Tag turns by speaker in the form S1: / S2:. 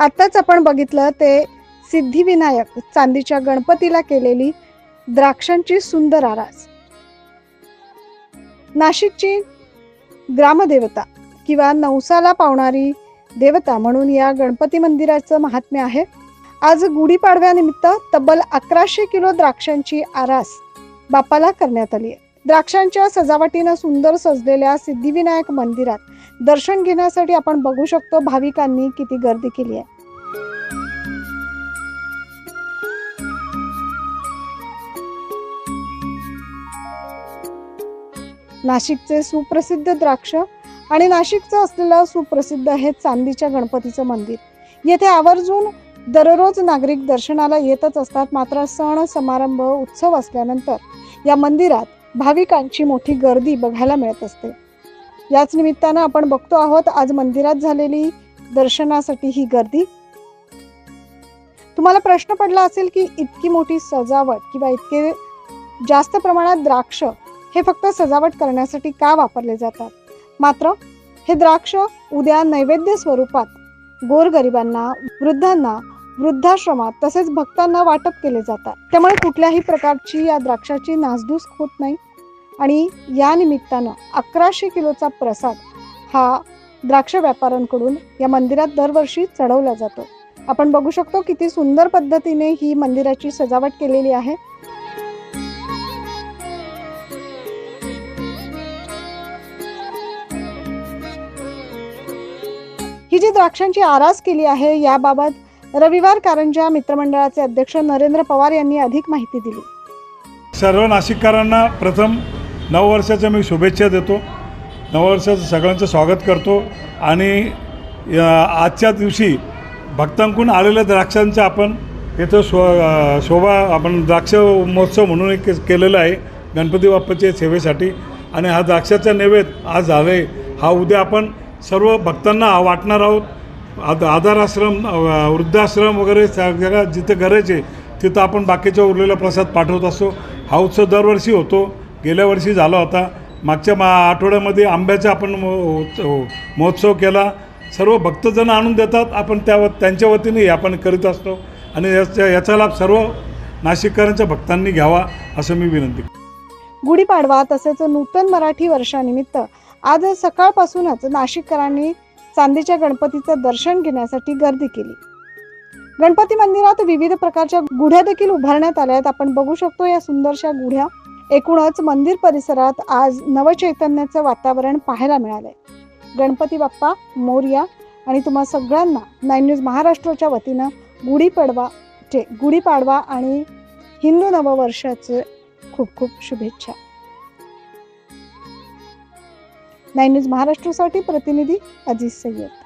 S1: आत्ताच आपण बघितलं ते सिद्धिविनायक चांदीच्या गणपतीला केलेली द्राक्षांची सुंदर आरास. नाशिकची ग्रामदेवता किंवा नवसाला पावणारी देवता म्हणून या गणपती मंदिराचं महात्म्य आहे. आज गुढीपाडव्यानिमित्त तब्बल अकराशे किलो द्राक्षांची आरास बापाला करण्यात आली आहे. द्राक्षांच्या सजावटीनं सुंदर सजलेल्या सिद्धिविनायक मंदिरात दर्शन घेण्यासाठी आपण बघू शकतो भाविकांनी किती गर्दी केली आहे. नाशिकचे सुप्रसिद्ध द्राक्ष आणि नाशिकचं असलेलं सुप्रसिद्ध हे चांदीच्या गणपतीचं मंदिर. येथे आवर्जून दररोज नागरिक दर्शनाला येतच असतात. मात्र सण समारंभ उत्सव असल्यानंतर या मंदिरात भाविकांची मोठी गर्दी बघायला मिळत असते. याच निमित्तानं आपण बघतो आहोत आज मंदिरात झालेली दर्शनासाठी ही गर्दी. तुम्हाला प्रश्न पडला असेल की इतकी मोठी सजावट किंवा इतके जास्त प्रमाणात द्राक्ष हे फक्त सजावट करण्यासाठी का वापरले जातात? मात्र हे द्राक्ष उद्या नैवेद्य स्वरूपात गोरगरिबांना वृद्धांना वृद्धाश्रमात तसेच भक्तांना वाटप केले जातात. त्यामुळे कुठल्याही प्रकारची या द्राक्षाची नासधूस होत नाही. आणि या निमित्तानं अकराशे किलोचा प्रसाद हा द्राक्ष व्यापाऱ्यांकडून या मंदिरात दरवर्षी चढवला जातो. आपण बघू शकतो किती सुंदर पद्धतीने ही मंदिराची सजावट केलेली आहे. ही जी द्राक्षांची आरास केली आहे याबाबत रविवार कारंजा मित्रमंडळाचे अध्यक्ष नरेंद्र पवार यांनी अधिक माहिती दिली.
S2: सर्व नाशिककरांना प्रथम नववर्षाच्या मी शुभेच्छा देतो. नववर्षाचं सगळ्यांचं स्वागत करतो आणि या आजच्या दिवशी भक्तांकडून आलेल्या द्राक्षांचं आपण इथं शो शोभा आपण द्राक्ष महोत्सव म्हणून एक केलेला आहे गणपती बाप्पाच्या सेवेसाठी. आणि हा द्राक्षाचा नैवेद्य आज झालं आहे हा उद्या आपण सर्व भक्तांना वाटणार आहोत. आद आधाराश्रम वृद्धाश्रम वगैरे सगळ्या जिथे गरज आहे तिथं आपण बाकीच्या उरलेला प्रसाद पाठवत असतो. हा उत्सव दरवर्षी होतो. गेल्या वर्षी झाला होता. मागच्या मा आठवड्यामध्ये आंब्याचा आपण उत्सव- हो, हो, महोत्सव केला. सर्व भक्तजण आणून देतात. आपण त्या त्यांच्या वतीने आपण करीत असतो. आणि याचा याचा लाभ सर्व नाशिककरांच्या भक्तांनी घ्यावा असं मी विनंती
S1: गुढीपाडवा तसेच नूतन मराठी वर्षानिमित्त आज सकाळपासूनच नाशिककरांनी चांदीच्या गणपतीचं दर्शन घेण्यासाठी गर्दी केली. गणपती मंदिरात विविध प्रकारच्या गुढ्या देखील उभारण्यात आल्या आहेत. आपण बघू शकतो या सुंदरशा गुढ्या. एकूणच मंदिर परिसरात आज नवचैतन्याचं वातावरण पाहायला मिळालंय. गणपती बाप्पा मोर्या आणि तुम्हा सगळ्यांना नाईन न्यूज महाराष्ट्राच्या वतीनं गुढीपाडवा चे गुढीपाडवा आणि हिंदू नववर्षाचे खूप खूप शुभेच्छा. नाईन न्यूज महाराष्ट्रासाठी प्रतिनिधी अजिज सय्यद.